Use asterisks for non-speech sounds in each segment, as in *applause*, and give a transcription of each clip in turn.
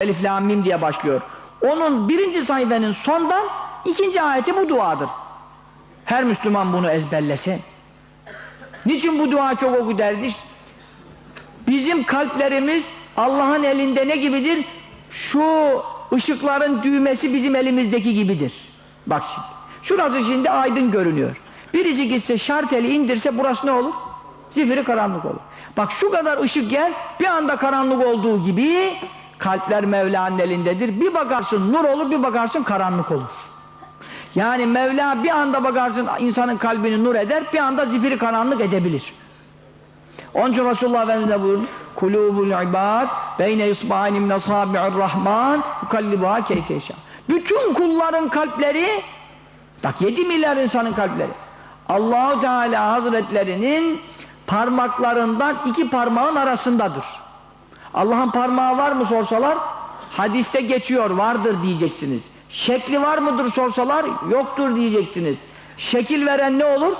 Elif Lam Mim diye başlıyor. Onun birinci sayfanın sondan ikinci ayeti bu duadır. Her Müslüman bunu ezberlesin. Niçin bu dua çok oku derdi? Bizim kalplerimiz Allah'ın elinde ne gibidir? Şu ışıkların düğmesi bizim elimizdeki gibidir. Bak şimdi. Şurası şimdi aydın görünüyor. Birisi gitse şarteli indirse burası ne olur? Zifiri karanlık olur. Bak şu kadar ışık gel bir anda karanlık olduğu gibi kalpler Mevla'nın elindedir. Bir bakarsın nur olur bir bakarsın karanlık olur. Yani Mevla bir anda bakarsın insanın kalbini nur eder bir anda zifiri karanlık edebilir. Onun için Resulullah Efendimiz de buyurdu. Kulubul ibad beyne isbahini min asabi'ir rahman yukallibuha keyfe yeşâ. Bütün kulların kalpleri bak 7 milyar insanın kalpleri Allahu Teala Hazretlerinin parmaklarından iki parmağın arasındadır. Allah'ın parmağı var mı sorsalar hadiste geçiyor vardır diyeceksiniz. Şekli var mıdır sorsalar yoktur diyeceksiniz. Şekil veren ne olur?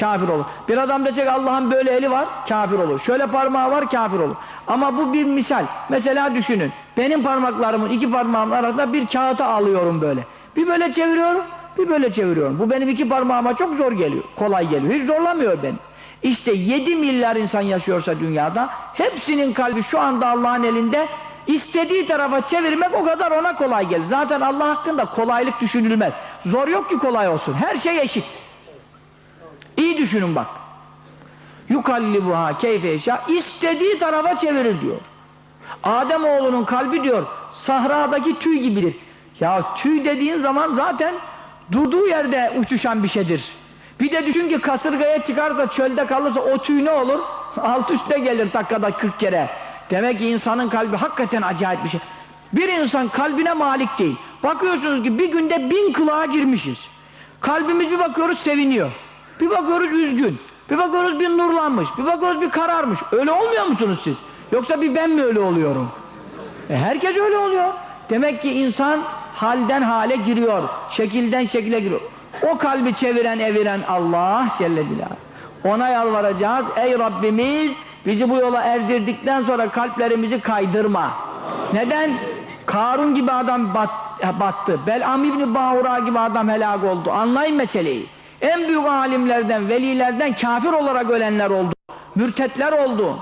Kafir olur. Bir adam desek Allah'ın böyle eli var, kafir olur. Şöyle parmağı var, kafir olur. Ama bu bir misal. Mesela düşünün. Benim parmaklarımın iki parmağımın arasında bir kağıtı alıyorum böyle. Bir böyle çeviriyorum, bir böyle çeviriyorum. Bu benim iki parmağıma çok zor geliyor. Kolay geliyor. Hiç zorlamıyor beni. İşte 7 milyar insan yaşıyorsa dünyada hepsinin kalbi şu anda Allah'ın elinde istediği tarafa çevirmek o kadar ona kolay gelir. Zaten Allah hakkında kolaylık düşünülmez. Zor yok ki kolay olsun. Her şey eşit. İyi düşünün bak. Yukallibuha keyfe yaşa istediği tarafa çevirir diyor. Adem oğlunun kalbi diyor sahradaki tüy gibidir. Ya tüy dediğin zaman zaten durduğu yerde uçuşan bir şeydir. Bir de düşün ki kasırgaya çıkarsa çölde kalırsa o tüy ne olur? *laughs* Alt üstte gelir dakikada 40 kere. Demek ki insanın kalbi hakikaten acayip bir şey. Bir insan kalbine malik değil. Bakıyorsunuz ki bir günde bin kılığa girmişiz. Kalbimiz bir bakıyoruz seviniyor. Bir bakıyoruz üzgün. Bir bakıyoruz bir nurlanmış. Bir bakıyoruz bir kararmış. Öyle olmuyor musunuz siz? Yoksa bir ben mi öyle oluyorum? E herkes öyle oluyor. Demek ki insan halden hale giriyor. Şekilden şekile giriyor. O kalbi çeviren eviren Allah Celle Celaluhu. Ona yalvaracağız. Ey Rabbimiz bizi bu yola erdirdikten sonra kalplerimizi kaydırma. Neden? Karun gibi adam bat, battı. Bel'am İbni Bağura gibi adam helak oldu. Anlayın meseleyi. En büyük alimlerden, velilerden kafir olarak ölenler oldu. Mürtetler oldu.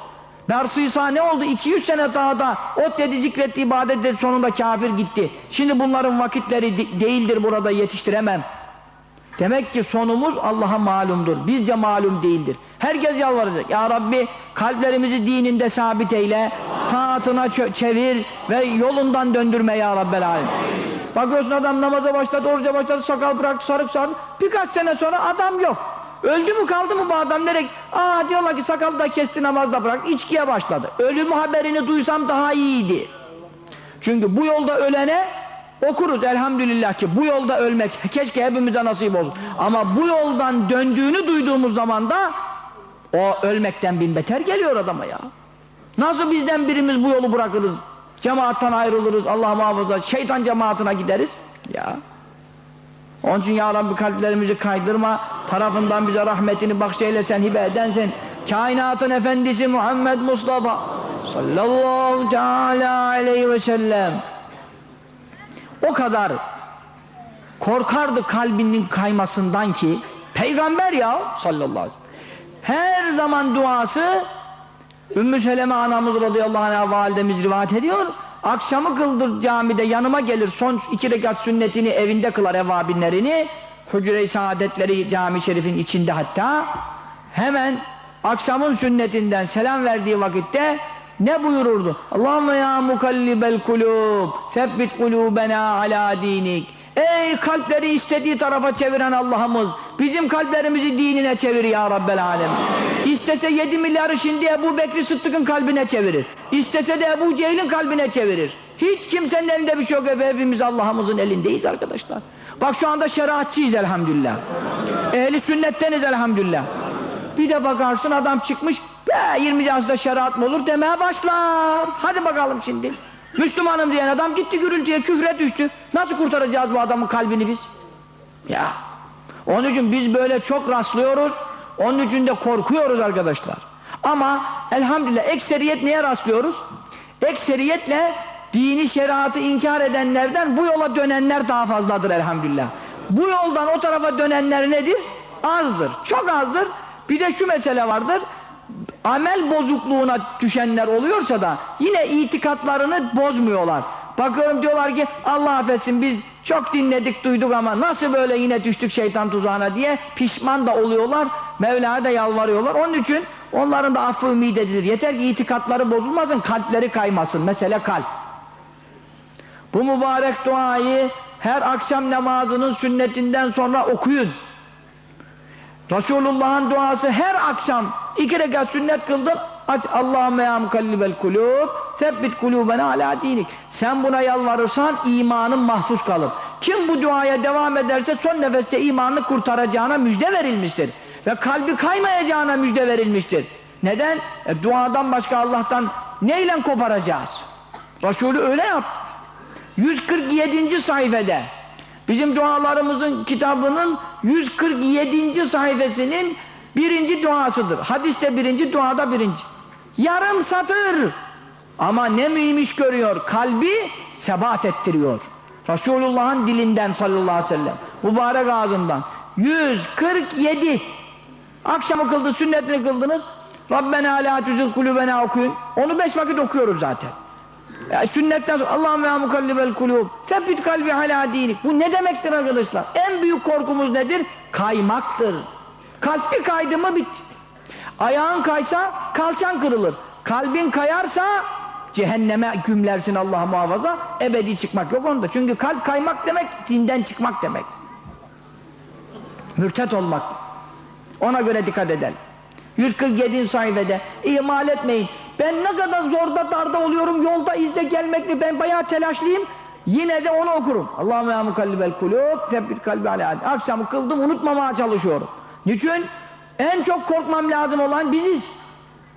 Bers İsa ne oldu? 200 sene daha da ot dedi zikretti ibadet dedi sonunda kafir gitti. Şimdi bunların vakitleri de değildir burada yetiştiremem. Demek ki sonumuz Allah'a malumdur. Bizce malum değildir. Herkes yalvaracak. Ya Rabbi kalplerimizi dininde sabit eyle. Taatına çevir ve yolundan döndürme ya Rabbel Alem. Bakıyorsun adam namaza başladı, oruca başladı, sakal bıraktı, sarık sardı. Birkaç sene sonra adam yok. Öldü mü kaldı mı bu adam nereye? Aa diyorlar ki sakalı da kesti namazda bırak, içkiye başladı. Ölümü haberini duysam daha iyiydi. Çünkü bu yolda ölene okuruz elhamdülillah ki bu yolda ölmek keşke hepimize nasip olsun. Ama bu yoldan döndüğünü duyduğumuz zaman da o ölmekten bin beter geliyor adama ya. Nasıl bizden birimiz bu yolu bırakırız? Cemaattan ayrılırız, Allah muhafaza, şeytan cemaatine gideriz. Ya. Onun için ya Rabbi kalplerimizi kaydırma, tarafından bize rahmetini bahşeylesen, hibe edensen, kainatın efendisi Muhammed Mustafa sallallahu teala aleyhi ve sellem o kadar korkardı kalbinin kaymasından ki peygamber ya sallallahu aleyhi ve sellem. Her zaman duası Ümmü Seleme anamız radıyallahu anh validemiz rivayet ediyor akşamı kıldır camide yanıma gelir son iki rekat sünnetini evinde kılar evabinlerini hücre-i saadetleri cami şerifin içinde hatta hemen akşamın sünnetinden selam verdiği vakitte ne buyururdu? Allahümme ya mukallibel kulub febbit kulubena ala dinik Ey kalpleri istediği tarafa çeviren Allah'ımız bizim kalplerimizi dinine çevir ya Rabbel Alem. İstese 7 milyarı şimdi Ebu Bekri Sıddık'ın kalbine çevirir. İstese de Ebu Cehil'in kalbine çevirir. Hiç kimsenin elinde bir şey yok. Hepimiz Allah'ımızın elindeyiz arkadaşlar. Bak şu anda şeriatçıyız elhamdülillah. Ehli sünnetteniz elhamdülillah. Bir de bakarsın adam çıkmış be 20 yaşında şeriat mı olur demeye başlar. Hadi bakalım şimdi. Müslümanım diyen adam gitti gürültüye küfre düştü. Nasıl kurtaracağız bu adamın kalbini biz? Ya. Onun için biz böyle çok rastlıyoruz. Onun için de korkuyoruz arkadaşlar. Ama elhamdülillah ekseriyet neye rastlıyoruz? Ekseriyetle dini şeriatı inkar edenlerden bu yola dönenler daha fazladır elhamdülillah. Bu yoldan o tarafa dönenler nedir? Azdır. Çok azdır. Bir de şu mesele vardır. Amel bozukluğuna düşenler oluyorsa da yine itikatlarını bozmuyorlar. Bakıyorum diyorlar ki Allah affetsin biz çok dinledik duyduk ama nasıl böyle yine düştük şeytan tuzağına diye pişman da oluyorlar. Mevla'ya da yalvarıyorlar. Onun için onların da affı ümit edilir. Yeter ki itikatları bozulmasın, kalpleri kaymasın. Mesele kalp. Bu mübarek duayı her akşam namazının sünnetinden sonra okuyun. Resulullah'ın duası her akşam iki rekat sünnet kıldın. Aç Allahümme ya mukallibel kulub Sebbit kulubena ala dinik. Sen buna yalvarırsan imanın mahfuz kalır. Kim bu duaya devam ederse son nefeste imanını kurtaracağına müjde verilmiştir. Ve kalbi kaymayacağına müjde verilmiştir. Neden? E, duadan başka Allah'tan neyle koparacağız? Resulü öyle yaptı. 147. sayfede bizim dualarımızın kitabının 147. sayfasının birinci duasıdır. Hadiste birinci, duada birinci. Yarım satır. Ama ne mühim görüyor. Kalbi sebat ettiriyor. Resulullah'ın dilinden sallallahu aleyhi ve sellem. Mübarek ağzından. 147. Akşam kıldı, sünnetini kıldınız. Rabbena la tuzil kulübena okuyun. Onu beş vakit okuyoruz zaten. Ya sünnetten sonra Allahümme ya mukallibel kulub Febbit kalbi ala dinik. Bu ne demektir arkadaşlar? En büyük korkumuz nedir? Kaymaktır. Kalp bir kaydı mı bit. Ayağın kaysa kalçan kırılır. Kalbin kayarsa cehenneme gümlersin Allah muhafaza. Ebedi çıkmak yok onda. Çünkü kalp kaymak demek dinden çıkmak demek. Mürtet olmak. Ona göre dikkat edelim. 147. sayfede ihmal etmeyin. Ben ne kadar zorda darda oluyorum yolda izde gelmek mi ben bayağı telaşlıyım. Yine de onu okurum. Allahümme ya mukallibel kulub febbit kalbi ala. Akşamı kıldım unutmamaya çalışıyorum. Niçin? En çok korkmam lazım olan biziz.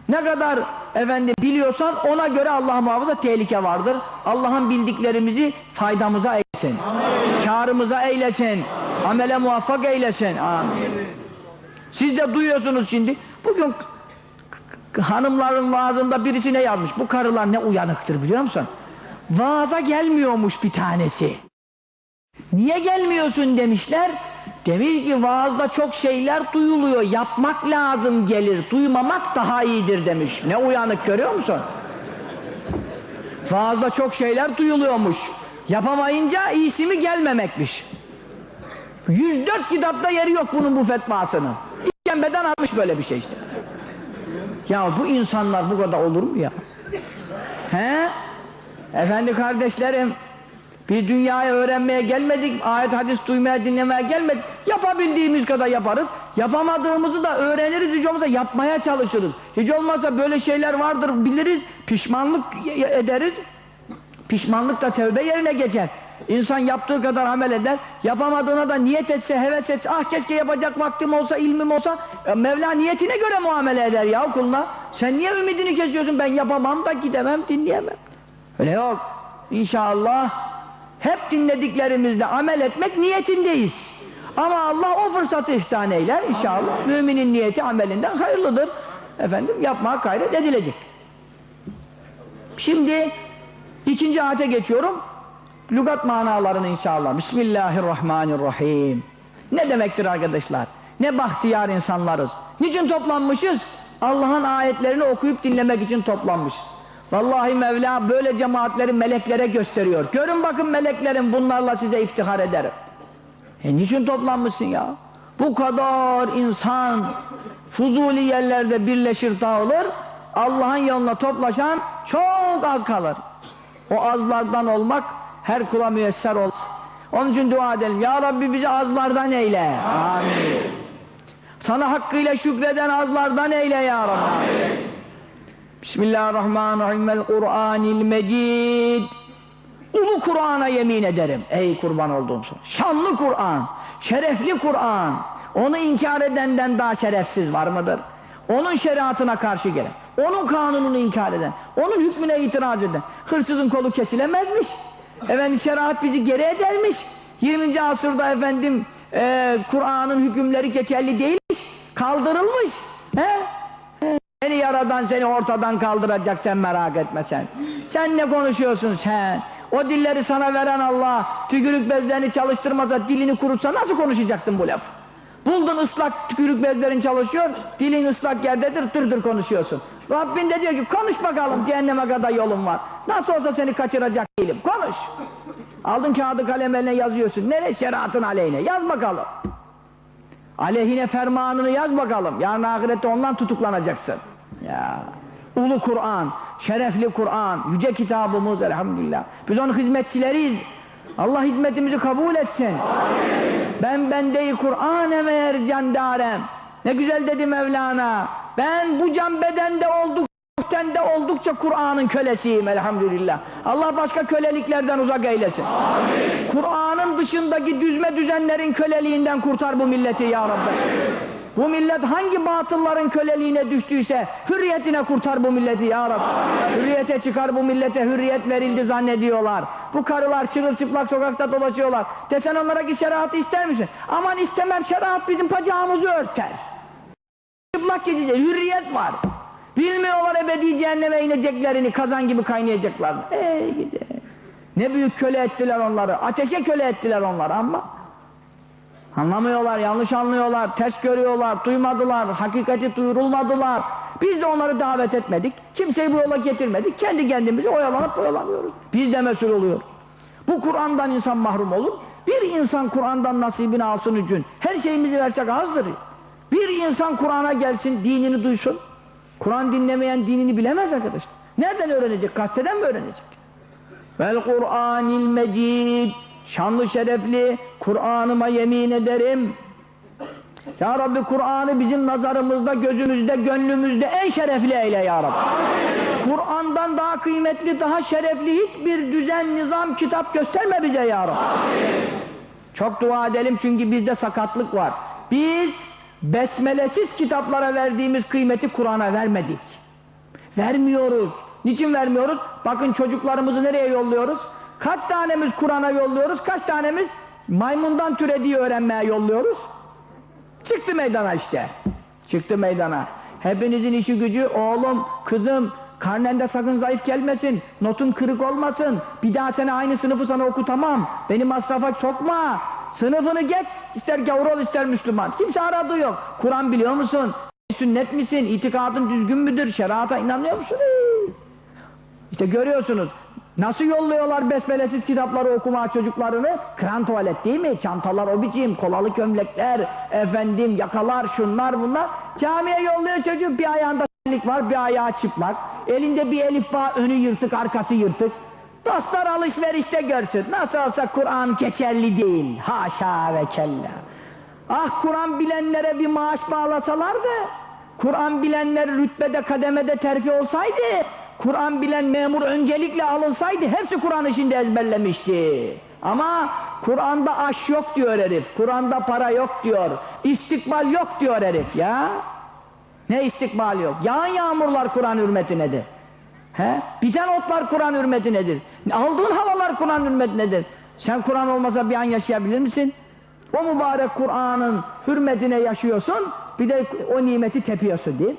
Ne kadar efendim biliyorsan ona göre Allah muhafaza tehlike vardır. Allah'ın bildiklerimizi faydamıza eylesin. Kârımıza eylesin. Amele muvaffak eylesin. Amin. Siz de duyuyorsunuz şimdi. Bugün hanımların vaazında birisi ne yazmış? Bu karılar ne uyanıktır biliyor musun? Vaaza gelmiyormuş bir tanesi. Niye gelmiyorsun demişler. Demiş ki vaazda çok şeyler duyuluyor. Yapmak lazım gelir. Duymamak daha iyidir demiş. Ne uyanık görüyor musun? Vaazda çok şeyler duyuluyormuş. Yapamayınca iyisi mi gelmemekmiş. 104 kitapta yeri yok bunun bu fetvasının. İşkembeden almış böyle bir şey işte. Ya bu insanlar bu kadar olur mu ya? He? Efendi kardeşlerim, bir dünyaya öğrenmeye gelmedik, ayet hadis duymaya dinlemeye gelmedik. Yapabildiğimiz kadar yaparız. Yapamadığımızı da öğreniriz, hiç olmazsa yapmaya çalışırız. Hiç olmazsa böyle şeyler vardır biliriz, pişmanlık ederiz. Pişmanlık da tevbe yerine geçer. İnsan yaptığı kadar amel eder, yapamadığına da niyet etse, heves etse, ah keşke yapacak vaktim olsa, ilmim olsa, Mevla niyetine göre muamele eder ya kuluna. Sen niye ümidini kesiyorsun, ben yapamam da gidemem, dinleyemem. Öyle yok. İnşallah hep dinlediklerimizle amel etmek niyetindeyiz. Ama Allah o fırsatı ihsan eyler inşallah. Müminin niyeti amelinden hayırlıdır. Efendim yapmaya gayret edilecek. Şimdi ikinci ayete geçiyorum. Lügat manalarını inşallah. Bismillahirrahmanirrahim. Ne demektir arkadaşlar? Ne bahtiyar insanlarız. Niçin toplanmışız? Allah'ın ayetlerini okuyup dinlemek için toplanmış. Vallahi Mevla böyle cemaatleri meleklere gösteriyor. Görün bakın meleklerin bunlarla size iftihar ederim. E niçin toplanmışsın ya? Bu kadar insan fuzuli yerlerde birleşir dağılır. Allah'ın yoluna toplaşan çok az kalır. O azlardan olmak her kula müyesser olsun. Onun için dua edelim. Ya Rabbi bizi azlardan eyle. Amin. Sana hakkıyla şükreden azlardan eyle ya Rabbi. Amin. Bismillahirrahmanirrahim. El Kur'anil Mecid. Ulu Kur'an'a yemin ederim. Ey kurban olduğum son. Şanlı Kur'an, şerefli Kur'an. Onu inkar edenden daha şerefsiz var mıdır? Onun şeriatına karşı gelen, onun kanununu inkar eden, onun hükmüne itiraz eden. Hırsızın kolu kesilemezmiş. Efendim şeriat bizi geri edermiş. 20. asırda efendim e, Kur'an'ın hükümleri geçerli değilmiş. Kaldırılmış. He? Yaradan seni ortadan kaldıracak sen merak etme sen. Sen ne konuşuyorsun sen? O dilleri sana veren Allah tükürük bezlerini çalıştırmasa dilini kurutsa nasıl konuşacaktın bu laf? Buldun ıslak tükürük bezlerin çalışıyor, dilin ıslak yerdedir tır tır konuşuyorsun. Rabbin de diyor ki konuş bakalım cehenneme kadar yolun var. Nasıl olsa seni kaçıracak değilim konuş. Aldın kağıdı kalem eline yazıyorsun. Nereye şeriatın aleyhine yaz bakalım. Aleyhine fermanını yaz bakalım. Yarın ahirette ondan tutuklanacaksın. Ya. Ulu Kur'an, şerefli Kur'an, yüce kitabımız elhamdülillah. Biz onun hizmetçileriyiz. Allah hizmetimizi kabul etsin. Ben bendeyi Kur'an emer candarem. Ne güzel dedi Mevlana. Ben bu can bedende olduk de oldukça Kur'an'ın kölesiyim elhamdülillah. Allah başka köleliklerden uzak eylesin. Kur'an'ın dışındaki düzme düzenlerin köleliğinden kurtar bu milleti ya Rabbi. Bu millet hangi batılların köleliğine düştüyse hürriyetine kurtar bu milleti ya Rabbi. Hürriyete çıkar bu millete hürriyet verildi zannediyorlar. Bu karılar çırılçıplak sokakta dolaşıyorlar. Desen onlara ki şeriatı ister misin? Aman istemem şeriat bizim bacağımızı örter. Çıplak gezeceğiz. Hürriyet var. Bilmiyorlar ebedi cehenneme ineceklerini, kazan gibi kaynayacaklarını. Ey gidi. Ne büyük köle ettiler onları. Ateşe köle ettiler onları ama anlamıyorlar, yanlış anlıyorlar, ters görüyorlar, duymadılar, hakikati duyurulmadılar. Biz de onları davet etmedik. Kimseyi bu yola getirmedik. Kendi kendimize oyalanıp oyalanıyoruz. Biz de mesul oluyoruz. Bu Kur'an'dan insan mahrum olur. Bir insan Kur'an'dan nasibini alsın için her şeyimizi versek azdır. Bir insan Kur'an'a gelsin, dinini duysun. Kur'an dinlemeyen dinini bilemez arkadaşlar. Nereden öğrenecek? Gazeteden mi öğrenecek? Vel Kur'anil Mecid Şanlı şerefli Kur'an'ıma yemin ederim. Ya Rabbi Kur'an'ı bizim nazarımızda, gözümüzde, gönlümüzde en şerefli eyle ya Rabbi. Kur'an'dan daha kıymetli, daha şerefli hiçbir düzen, nizam, kitap gösterme bize ya Rabbi. Çok dua edelim çünkü bizde sakatlık var. Biz besmelesiz kitaplara verdiğimiz kıymeti Kur'an'a vermedik. Vermiyoruz. Niçin vermiyoruz? Bakın çocuklarımızı nereye yolluyoruz? Kaç tanemiz Kur'an'a yolluyoruz? Kaç tanemiz maymundan türediği öğrenmeye yolluyoruz? Çıktı meydana işte. Çıktı meydana. Hepinizin işi gücü oğlum, kızım karnende sakın zayıf gelmesin. Notun kırık olmasın. Bir daha seni aynı sınıfı sana okutamam. Beni masrafa sokma. Sınıfını geç. ister gavur ol ister Müslüman. Kimse aradığı yok. Kur'an biliyor musun? Sünnet misin? İtikadın düzgün müdür? Şerata inanıyor musun? İşte görüyorsunuz. Nasıl yolluyorlar besmelesiz kitapları okuma çocuklarını? Kran tuvalet değil mi? Çantalar o biçim, kolalı gömlekler, efendim yakalar, şunlar bunlar. Camiye yolluyor çocuk, bir ayağında lik var, bir ayağı çıplak. Elinde bir elif bağ, önü yırtık, arkası yırtık. Dostlar alışverişte görsün. Nasıl olsa Kur'an geçerli değil. Haşa ve kella. Ah Kur'an bilenlere bir maaş bağlasalardı, Kur'an bilenler rütbede, kademede terfi olsaydı, Kur'an bilen memur öncelikle alınsaydı hepsi Kur'an içinde ezberlemişti. Ama Kur'an'da aş yok diyor herif, Kur'an'da para yok diyor, istikbal yok diyor herif ya. Ne istikbal yok? Yağan yağmurlar Kur'an hürmetinedir. He? Biten otlar Kur'an hürmetinedir. Aldığın havalar Kur'an hürmetinedir. Sen Kur'an olmasa bir an yaşayabilir misin? O mübarek Kur'an'ın hürmetine yaşıyorsun, bir de o nimeti tepiyorsun değil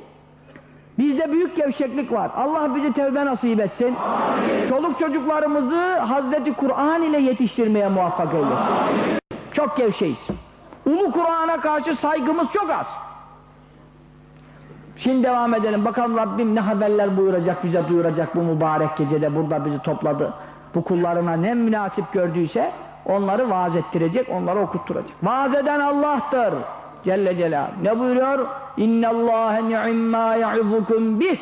Bizde büyük gevşeklik var. Allah bizi tevbe nasip etsin. Amin. Çoluk çocuklarımızı Hazreti Kur'an ile yetiştirmeye muvaffak eylesin. Amin. Çok gevşeyiz. Ulu Kur'an'a karşı saygımız çok az. Şimdi devam edelim. Bakalım Rabbim ne haberler buyuracak, bize duyuracak bu mübarek gecede burada bizi topladı. Bu kullarına ne münasip gördüyse onları vaaz ettirecek, onları okutturacak. Vaaz eden Allah'tır. Celle Celal. Ne buyuruyor? İnne Allahe ni'imma ya'izukum bih.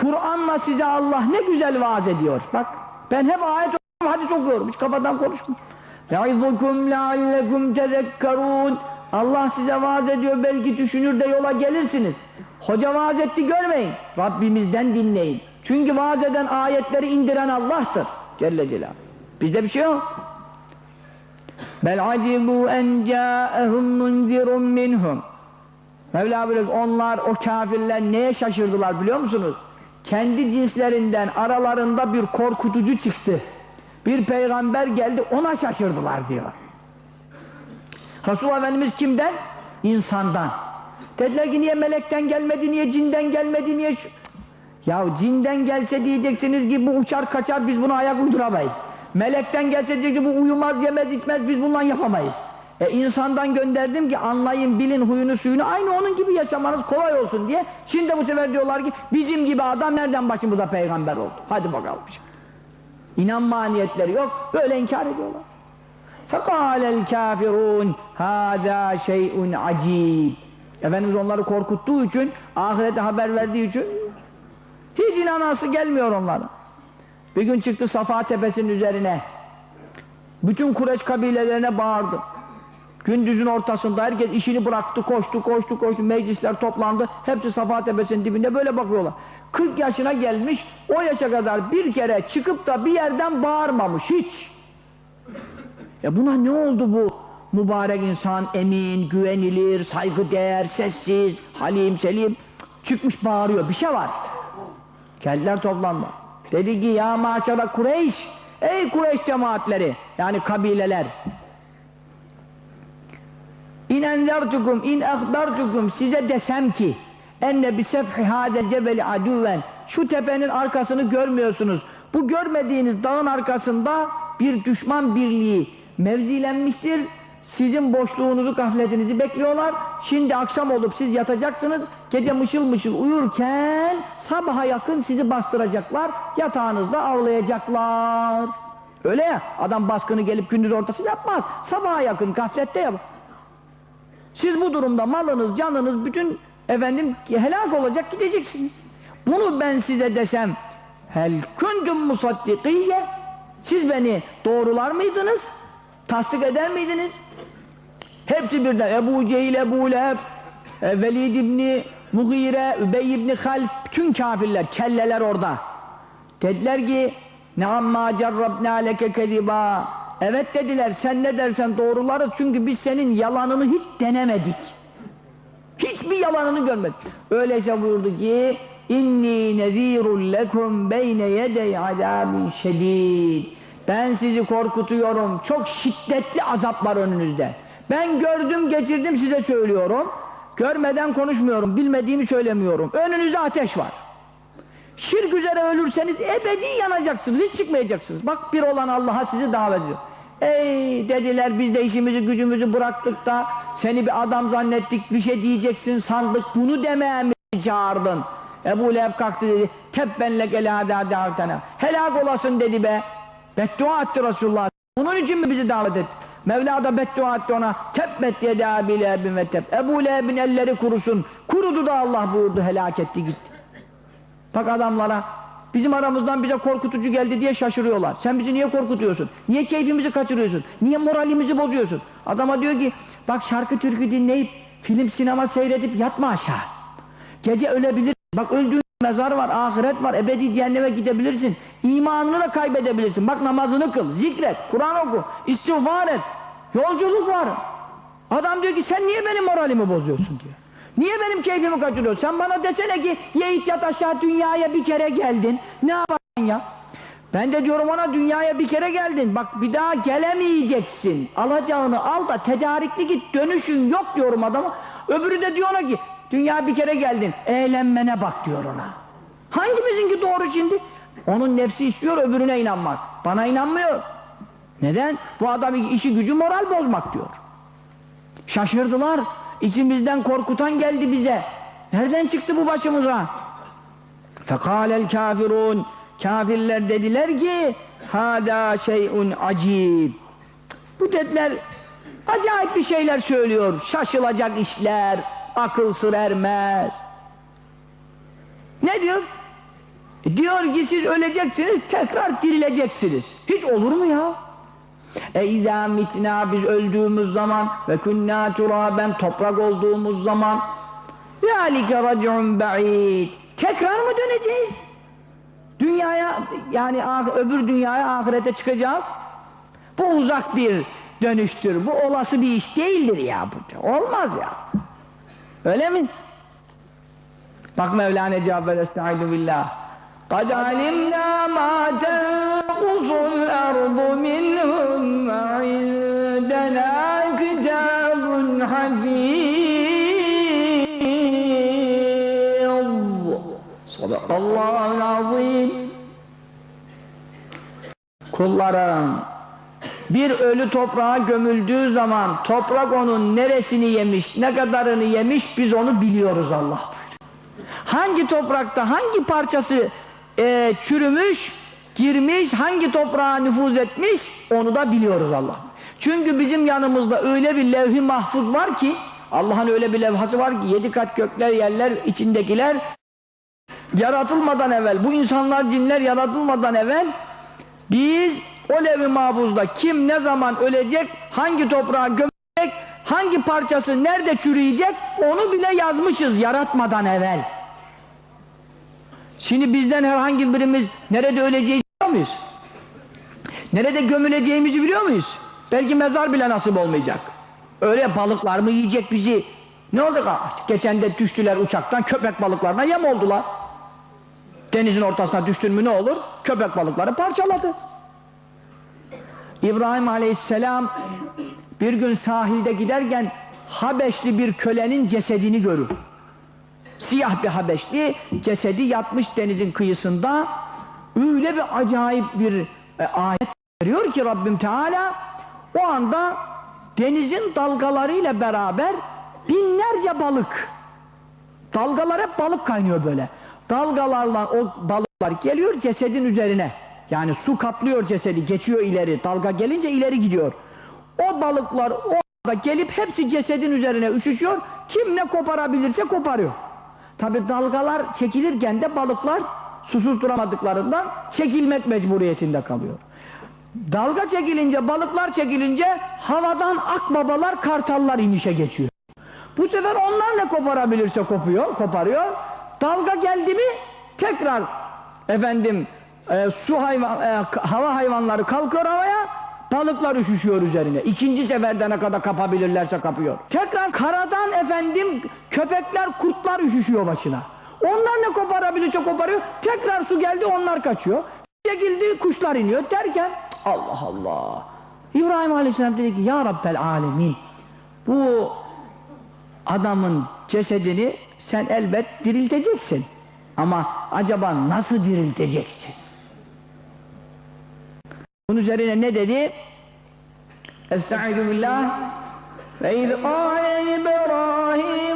Kur'an'la size Allah ne güzel vaaz ediyor. Bak ben hep ayet okuyorum, hadis okuyorum. Hiç kafadan konuşmuyorum. Ya'izukum leallekum tezekkarun. Allah size vaaz ediyor belki düşünür de yola gelirsiniz. Hoca vaaz etti görmeyin. Rabbimizden dinleyin. Çünkü vaaz eden ayetleri indiren Allah'tır. Celle Celal. Bizde bir şey yok. Bel acibu en câehum munzirun minhum. Mevla buyuruyor onlar o kafirler neye şaşırdılar biliyor musunuz? Kendi cinslerinden aralarında bir korkutucu çıktı. Bir peygamber geldi ona şaşırdılar diyor. Resulullah Efendimiz kimden? İnsandan. Dediler ki niye melekten gelmedi, niye cinden gelmedi, niye şu... Ya cinden gelse diyeceksiniz ki bu uçar kaçar biz buna ayak uyduramayız. Melekten gelse diyecek ki bu uyumaz yemez içmez biz bundan yapamayız. E insandan gönderdim ki anlayın bilin huyunu suyunu aynı onun gibi yaşamanız kolay olsun diye. Şimdi de bu sefer diyorlar ki bizim gibi adam nereden başımıza peygamber oldu. Hadi bakalım. İnanma niyetleri yok. Böyle inkar ediyorlar. فَقَالَ الْكَافِرُونَ هَذَا شَيْءٌ عَجِيبٌ Efendimiz onları korkuttuğu için, ahirete haber verdiği için hiç inanası gelmiyor onlara. Bir gün çıktı Safa Tepesi'nin üzerine. Bütün Kureş kabilelerine bağırdı. Gündüzün ortasında herkes işini bıraktı, koştu, koştu, koştu. Meclisler toplandı. Hepsi Safa Tepesi'nin dibinde böyle bakıyorlar. 40 yaşına gelmiş, o yaşa kadar bir kere çıkıp da bir yerden bağırmamış, hiç. Ya buna ne oldu bu? Mübarek insan, emin, güvenilir, saygıdeğer, sessiz, halim, selim. Çıkmış bağırıyor, bir şey var. Geldiler toplanma. Dedi ki ya maşara Kureyş, ey Kureyş cemaatleri, yani kabileler. İn enzertukum, in ehbertukum, size desem ki, enne bi sefhi hâde cebeli aduven, şu tepenin arkasını görmüyorsunuz. Bu görmediğiniz dağın arkasında bir düşman birliği mevzilenmiştir. Sizin boşluğunuzu, gafletinizi bekliyorlar. Şimdi akşam olup siz yatacaksınız. Gece mışıl mışıl uyurken sabaha yakın sizi bastıracaklar. Yatağınızda avlayacaklar. Öyle ya, adam baskını gelip gündüz ortası yapmaz. Sabaha yakın gaflette yapar. Siz bu durumda malınız, canınız, bütün efendim helak olacak gideceksiniz. Bunu ben size desem hel kuntum musaddikiye siz beni doğrular mıydınız? Tasdik eder miydiniz? Hepsi birden Ebu Cehil, Ebu Leheb, e, Velid İbni Mughire, Übey İbni Half, bütün kafirler, kelleler orada. Dediler ki Neamma cerrabna leke kediba Evet dediler sen ne dersen doğrularız çünkü biz senin yalanını hiç denemedik. Hiçbir yalanını görmedik. Öyleyse buyurdu ki inni nezirun lekum beyne yedey azabin şedid. Ben sizi korkutuyorum. Çok şiddetli azap var önünüzde. Ben gördüm, geçirdim size söylüyorum. Görmeden konuşmuyorum, bilmediğimi söylemiyorum. Önünüzde ateş var. Şirk üzere ölürseniz ebedi yanacaksınız, hiç çıkmayacaksınız. Bak bir olan Allah'a sizi davet ediyor. Ey dediler biz de işimizi gücümüzü bıraktık da seni bir adam zannettik bir şey diyeceksin sandık bunu demeye mi çağırdın? Ebu Leheb kalktı dedi tebbenlek elâdâ dâvtena helak olasın dedi be beddua etti Resulullah bunun için mi bizi davet etti? Mevla da beddua etti ona tebbet yedi Ebu Leheb'in ve teb Ebu Leheb'in elleri kurusun kurudu da Allah buyurdu helak etti gitti bak adamlara Bizim aramızdan bize korkutucu geldi diye şaşırıyorlar. Sen bizi niye korkutuyorsun? Niye keyfimizi kaçırıyorsun? Niye moralimizi bozuyorsun? Adama diyor ki bak şarkı türkü dinleyip film sinema seyredip yatma aşağı. Gece ölebilirsin. Bak öldüğün mezar var, ahiret var, ebedi cehenneme gidebilirsin. İmanını da kaybedebilirsin. Bak namazını kıl, zikret, Kur'an oku, istiğfar et. Yolculuk var. Adam diyor ki sen niye benim moralimi bozuyorsun diyor. Niye benim keyfimi kaçırıyorsun? Sen bana desene ki ye iç yat aşağı dünyaya bir kere geldin. Ne yaparsın ya? Ben de diyorum ona dünyaya bir kere geldin. Bak bir daha gelemeyeceksin. Alacağını al da tedarikli git. Dönüşün yok diyorum adama. Öbürü de diyor ona ki dünya bir kere geldin. Eğlenmene bak diyor ona. Hangimizinki doğru şimdi? Onun nefsi istiyor öbürüne inanmak. Bana inanmıyor. Neden? Bu adam işi gücü moral bozmak diyor. Şaşırdılar. İçimizden korkutan geldi bize. Nereden çıktı bu başımıza? Fekâlel kafirun Kafirler dediler ki Hâdâ şey'un acib Bu dediler acayip bir şeyler söylüyor. Şaşılacak işler, akıl sır ermez. Ne diyor? Diyor ki siz öleceksiniz, tekrar dirileceksiniz. Hiç olur mu ya? E izâ mitnâ biz öldüğümüz zaman ve kunnâ turâben toprak olduğumuz zaman zâlike rac'un ba'id tekrar mı döneceğiz? Dünyaya yani ah, öbür dünyaya ahirete çıkacağız. Bu uzak bir dönüştür. Bu olası bir iş değildir ya. Olmaz ya. Öyle mi? Bak Mevlana cevap ver Estaizu billah. قَدْ عَلِمْنَا مَا تَنْقُصُ الْأَرْضُ مِنْهُمْ عِنْدَنَا كِتَابٌ حَفِيظٌ صَدَقَ اللّٰهُ الْعَظِيمُ Kullarım bir ölü toprağa gömüldüğü zaman toprak onun neresini yemiş, ne kadarını yemiş biz onu biliyoruz Allah. Hangi toprakta hangi parçası e, çürümüş, girmiş, hangi toprağa nüfuz etmiş onu da biliyoruz Allah. Çünkü bizim yanımızda öyle bir levh-i mahfuz var ki Allah'ın öyle bir levhası var ki yedi kat gökler, yerler, içindekiler yaratılmadan evvel, bu insanlar, cinler yaratılmadan evvel biz o levh-i mahfuzda kim ne zaman ölecek, hangi toprağa gömecek, hangi parçası nerede çürüyecek onu bile yazmışız yaratmadan evvel. Şimdi bizden herhangi birimiz nerede öleceğiz biliyor muyuz? Nerede gömüleceğimizi biliyor muyuz? Belki mezar bile nasip olmayacak. Öyle balıklar mı yiyecek bizi? Ne oldu? Geçen de düştüler uçaktan köpek balıklarına yem oldular. Denizin ortasına düştün mü ne olur? Köpek balıkları parçaladı. İbrahim Aleyhisselam bir gün sahilde giderken Habeşli bir kölenin cesedini görür. Siyah bir Habeşli cesedi yatmış denizin kıyısında. Öyle bir acayip bir e, ayet veriyor ki Rabbim Teala o anda denizin dalgalarıyla beraber binlerce balık dalgalar hep balık kaynıyor böyle. Dalgalarla o balıklar geliyor cesedin üzerine yani su kaplıyor cesedi geçiyor ileri. Dalga gelince ileri gidiyor. O balıklar o anda gelip hepsi cesedin üzerine üşüşüyor. Kim ne koparabilirse koparıyor. Tabi dalgalar çekilirken de balıklar susuz duramadıklarından çekilmek mecburiyetinde kalıyor. Dalga çekilince balıklar çekilince havadan akbabalar kartallar inişe geçiyor. Bu sefer onlar ne koparabilirse kopuyor, koparıyor. Dalga geldi mi tekrar efendim e, su hayvan, e, hava hayvanları kalkıyor havaya, balıklar üşüşüyor üzerine. İkinci seferde kadar kapabilirlerse kapıyor. Tekrar karadan efendim köpekler, kurtlar üşüşüyor başına. Onlar ne koparabilirse koparıyor. Tekrar su geldi onlar kaçıyor. Çekildi kuşlar iniyor derken Allah Allah. İbrahim Aleyhisselam dedi ki ya Rabbel Alemin bu adamın cesedini sen elbet dirilteceksin. Ama acaba nasıl dirilteceksin? Bunun üzerine ne dedi? Estaizu billah فَاِذْ قَالَ إِبْرَاهِيمُ بِيَرِي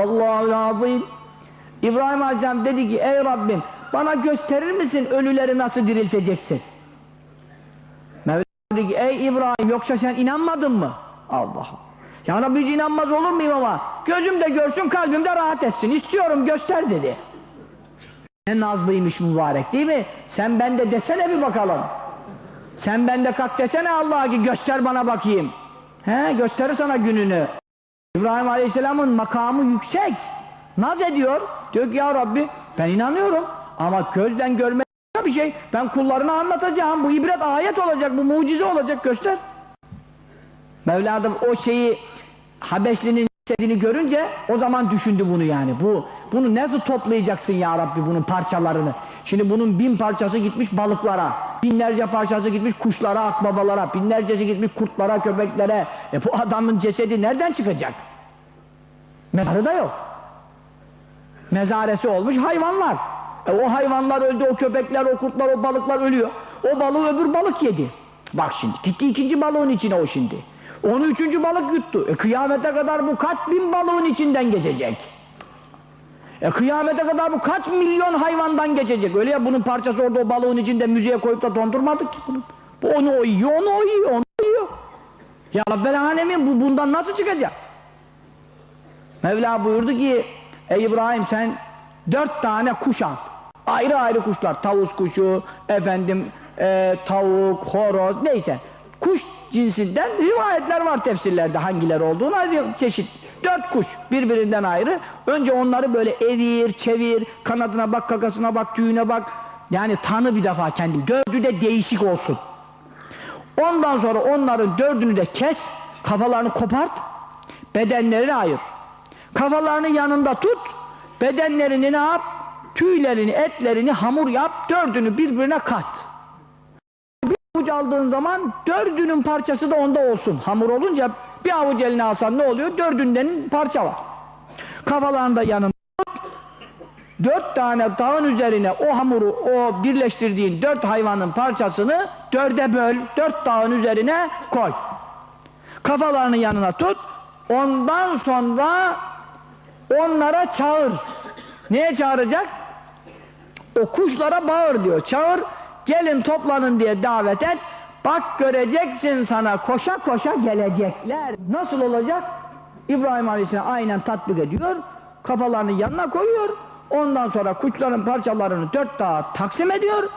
Allahu azim. İbrahim Aleyhisselam dedi ki ey Rabbim bana gösterir misin ölüleri nasıl dirilteceksin? Mevla dedi ki ey İbrahim yoksa sen inanmadın mı? Allah Ya Rabbi inanmaz olur muyum ama gözüm de görsün kalbim de rahat etsin istiyorum göster dedi. Ne nazlıymış mübarek değil mi? Sen bende desene bir bakalım. Sen bende kalk desene Allah'a ki göster bana bakayım. He gösterir sana gününü. İbrahim Aleyhisselam'ın makamı yüksek. Naz ediyor. Diyor ki ya Rabbi ben inanıyorum ama gözden görmek bir şey. Ben kullarına anlatacağım. Bu ibret ayet olacak, bu mucize olacak göster. Mevla da o şeyi Habeşli'nin istediğini görünce o zaman düşündü bunu yani. Bu bunu nasıl toplayacaksın ya Rabbi bunun parçalarını? Şimdi bunun bin parçası gitmiş balıklara, binlerce parçası gitmiş kuşlara, akbabalara, binlercesi gitmiş kurtlara, köpeklere. E bu adamın cesedi nereden çıkacak? Mezarı da yok. Mezaresi olmuş hayvanlar. E o hayvanlar öldü, o köpekler, o kurtlar, o balıklar ölüyor. O balığı öbür balık yedi. Bak şimdi, gitti ikinci balığın içine o şimdi. Onu üçüncü balık yuttu. E kıyamete kadar bu kaç bin balığın içinden geçecek? E kıyamete kadar bu kaç milyon hayvandan geçecek? Öyle ya bunun parçası orada o balığın içinde müzeye koyup da dondurmadık ki bunu. Bu onu o yiyor, onu o yiyor, onu o yiyor. Ya Rabbel Alemin bu bundan nasıl çıkacak? Mevla buyurdu ki Ey İbrahim sen dört tane kuş al. Ayrı ayrı kuşlar. Tavus kuşu, efendim e, tavuk, horoz neyse. Kuş cinsinden rivayetler var tefsirlerde hangileri olduğunu çeşit. Dört kuş birbirinden ayrı. Önce onları böyle evir, çevir, kanadına bak, kakasına bak, tüyüne bak. Yani tanı bir defa kendini. Dördü de değişik olsun. Ondan sonra onların dördünü de kes, kafalarını kopart, bedenlerini ayır. Kafalarını yanında tut, bedenlerini ne yap? Tüylerini, etlerini hamur yap, dördünü birbirine kat. Bir avuç aldığın zaman dördünün parçası da onda olsun. Hamur olunca bir avuç eline alsan ne oluyor? Dördünden parça var. Kafalarını da yanında. Dört tane dağın üzerine o hamuru, o birleştirdiğin dört hayvanın parçasını dörde böl, dört dağın üzerine koy. Kafalarını yanına tut. Ondan sonra onlara çağır. Neye çağıracak? O kuşlara bağır diyor. Çağır, gelin toplanın diye davet et. Bak göreceksin sana koşa koşa gelecekler. Nasıl olacak? İbrahim Aleyhisselam aynen tatbik ediyor. Kafalarını yanına koyuyor. Ondan sonra kuşların parçalarını dört dağa taksim ediyor.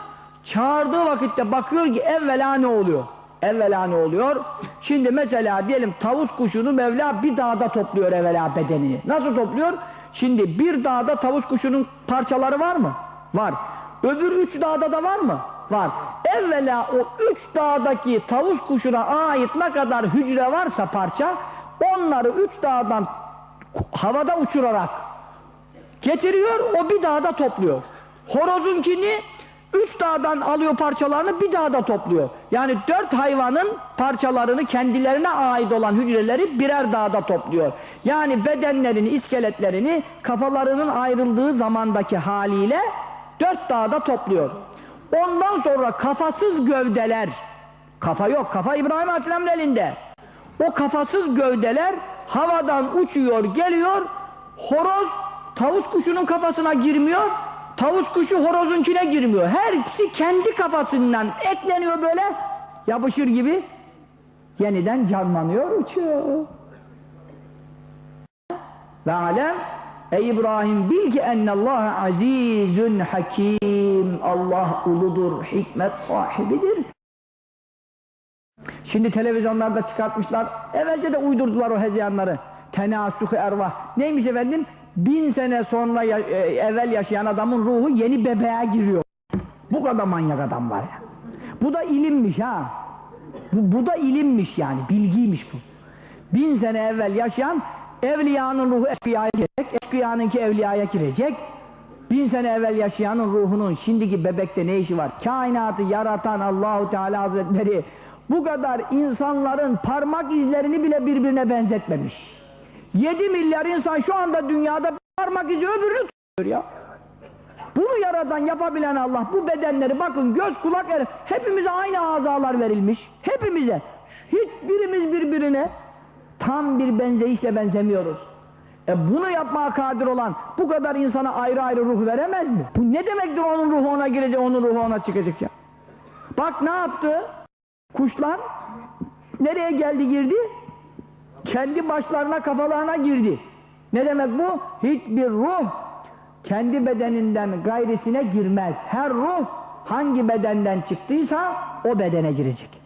Çağırdığı vakitte bakıyor ki evvela ne oluyor? Evvela ne oluyor? Şimdi mesela diyelim tavus kuşunu Mevla bir dağda topluyor evvela bedenini. Nasıl topluyor? Şimdi bir dağda tavus kuşunun parçaları var mı? Var. Öbür üç dağda da var mı? Var. Evvela o üç dağdaki tavus kuşuna ait ne kadar hücre varsa parça onları üç dağdan havada uçurarak getiriyor o bir dağda topluyor. Horozunkini üç dağdan alıyor parçalarını bir dağda topluyor. Yani dört hayvanın parçalarını kendilerine ait olan hücreleri birer dağda topluyor. Yani bedenlerini, iskeletlerini kafalarının ayrıldığı zamandaki haliyle dört dağda topluyor. Ondan sonra kafasız gövdeler, kafa yok, kafa İbrahim Aleyhisselam'ın elinde. O kafasız gövdeler havadan uçuyor, geliyor, horoz tavus kuşunun kafasına girmiyor, tavus kuşu horozunkine girmiyor. Hepsi kendi kafasından ekleniyor böyle, yapışır gibi, yeniden canlanıyor, uçuyor. Ve alem, ey İbrahim bil ki ennallâhe azîzün Allah uludur, hikmet sahibidir. Şimdi televizyonlarda çıkartmışlar. Evvelce de uydurdular o hezeyanları. Tenasuh ervah. Neymiş efendim? Bin sene sonra ya, e, evvel yaşayan adamın ruhu yeni bebeğe giriyor. Bu kadar manyak adam var ya. Bu da ilimmiş ha. Bu, bu da ilimmiş yani. Bilgiymiş bu. Bin sene evvel yaşayan evliyanın ruhu eşkıyaya girecek. Eşkıyanınki evliyaya girecek. Bin sene evvel yaşayanın ruhunun şimdiki bebekte ne işi var? Kainatı yaratan Allahu Teala Hazretleri bu kadar insanların parmak izlerini bile birbirine benzetmemiş. 7 milyar insan şu anda dünyada parmak izi öbürünü tutuyor ya. Bunu yaradan yapabilen Allah bu bedenleri bakın göz kulak el hepimize aynı azalar verilmiş. Hepimize. Hiçbirimiz birbirine tam bir benzeyişle benzemiyoruz. E bunu yapmaya kadir olan bu kadar insana ayrı ayrı ruh veremez mi? Bu ne demektir onun ruhu ona girecek, onun ruhu ona çıkacak ya? Bak ne yaptı? Kuşlar nereye geldi girdi? Kendi başlarına kafalarına girdi. Ne demek bu? Hiçbir ruh kendi bedeninden gayrisine girmez. Her ruh hangi bedenden çıktıysa o bedene girecek.